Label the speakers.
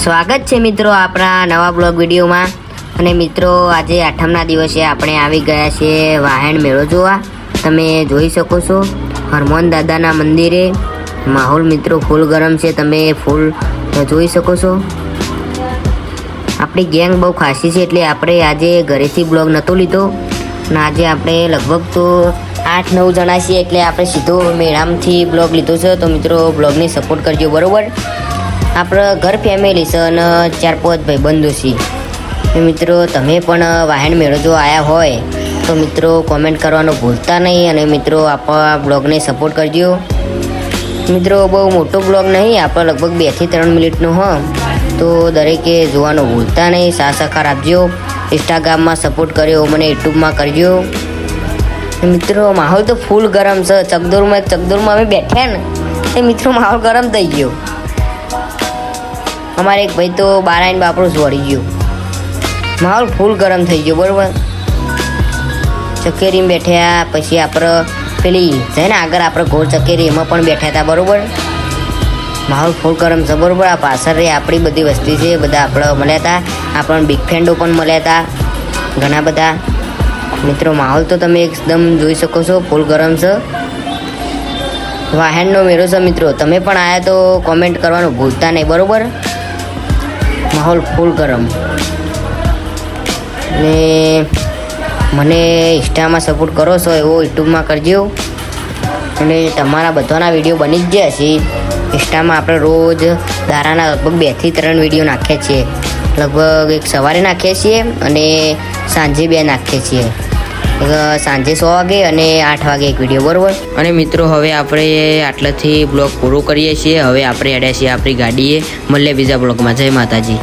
Speaker 1: સ્વાગત છે મિત્રો આપણા નવા બ્લોગ વિડીયોમાં. અને મિત્રો, આજે આઠમના દિવસે આપણે આવી ગયા છીએ વાહણ મેળો જોવા. તમે જોઈ શકો છો હરમોન દાદાના મંદિરે માહોલ મિત્રો ફૂલ ગરમ છે. તમે ફૂલ જોઈ શકો છો. આપણી ગેંગ બહુ ખાસી છે એટલે આપણે આજે ઘરેથી બ્લોગ નહોતો લીધો. અને આજે આપણે લગભગ તો આઠ નવ જણા છીએ એટલે આપણે સીધો મેળામથી બ્લોગ લીધો છે. તો મિત્રો, બ્લોગને સપોર્ટ કરજો બરોબર. આપણા ઘર ફેમિલી છે અને ચાર પાંચ ભાઈબંધો છે. છીએ મિત્રો, તમે પણ વાહન મેળો જો આવ્યા હોય, તો મિત્રો કોમેન્ટ કરવાનું ભૂલતા નહીં અને મિત્રો આપણા બ્લોગને સપોર્ટ કરજો. મિત્રો, બહુ મોટો બ્લોગ નહીં, આપણો લગભગ બેથી ત્રણ મિનિટનો, હ. તો દરેકે જોવાનું ભૂલતા નહીં સાથ સહકાર આપજો ઇન્સ્ટાગ્રામમાં સપોર્ટ કર્યો, મને યુટ્યુબમાં કરજો. મિત્રો, માહોલ તો ફૂલ ગરમ છે. ચકદોરમાં ચકદોરમાં અમે બેઠ્યા ને એ મિત્રો માહોલ ગરમ થઈ ગયો. અમારે એક ભાઈ તો બારાઈને બાપડું વળી ગયું. માહોલ ફૂલ ગરમ થઈ ગયો, બરાબર? ચકેરીમાં બેઠ્યા, પછી આપણે પેલી છે ને આગળ આપણે ઘોર ચકેરી, એમાં પણ બેઠા હતા, બરોબર? માહોલ ફૂલ ગરમ છે, બરાબર? આ પાછળ રે આપણી બધી વસ્તી છે, બધા આપણે મળ્યા હતા. આપણને બિગ ફ્રેન્ડો પણ મળ્યા હતા, ઘણા બધા. મિત્રો, માહોલ તો તમે એકદમ જોઈ શકો છો, ફૂલ ગરમ છે. વાહનનો મેળો છે, મિત્રો. તમે પણ આવ્યા તો કોમેન્ટ કરવાનું ભૂલતા નહીં, બરોબર? માહોલ ફૂલ ગરમ. ને મને ઇન્સ્ટામાં સપોર્ટ કરો છો એવો યુટ્યુબમાં કરજો. અને તમારા બધાના વીડિયો બની જ ગયા છે. ઇન્સ્ટામાં આપણે રોજ દારાના લગભગ બેથી ત્રણ વીડિયો નાખીએ છીએ. લગભગ એક સવારે નાખીએ છીએ અને સાંજે બે નાખીએ છીએ. સાંજે સો વાગે અને આઠ વાગે એક વીડિયો, બરોબર?
Speaker 2: અને મિત્રો, હવે આપણે આટલાથી બ્લોગ પૂરો કરીએ છીએ. હવે આપણે અડ્યા છીએ આપણી ગાડીએ મળીએ બીજા બ્લોગમાં. જય માતાજી.